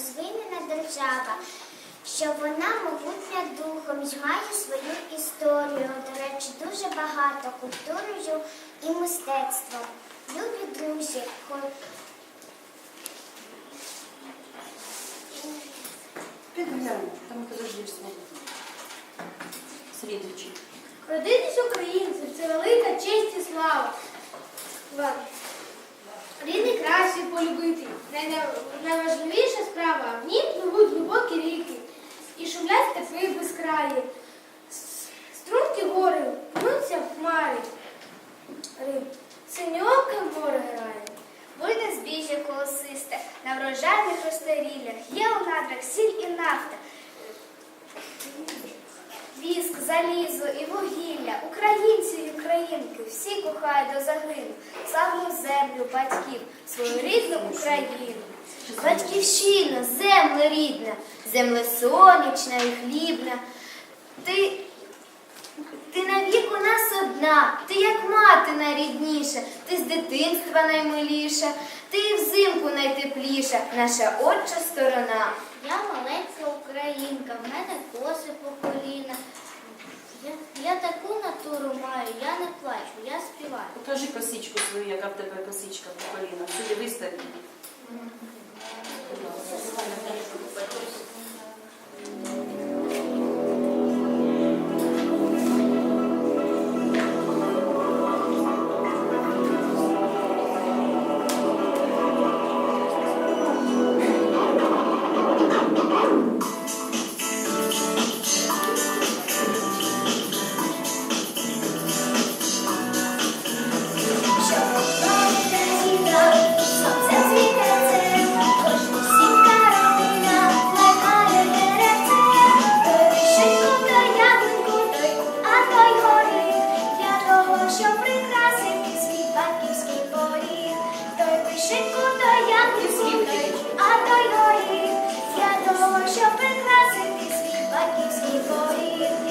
розвинена держава, що вона могутня духом і має свою історію. До речі, дуже багато культурою і мистецтвом. Любі друзі, Підглянь, там подожди слово. Слідуючий. Родитись українцем це велика честь і слава. Ва- Край полюбити. Найважливіша справа в нім пливуть глибокі ріки. І шумлять степи безкраї. Струнки гори, пнуться в хмарі. Синьоке море грає. Буйне збіжжя колосисте, на врожайних розтаріллях є у надрах сіль і нафта, залізо і вугілля, українці і українки, всі кохають до загину, славну землю, батьків, свою рідну Україну. Батьківщина, земля рідна, земля сонячна і хлібна. Ти ти навік у нас одна, ти як мати найрідніша, ти з дитинства наймиліша, ти взимку найтепліша, наша отча сторона. я маленька українка, в мене коси по коліна. Я, я таку маю, я не плачу, я співаю. Покажи косичку свою, яка в тебе косичка по колінах. Сюди вистави. той горіх, для того, щоб прикрасити свій батьківський поріг.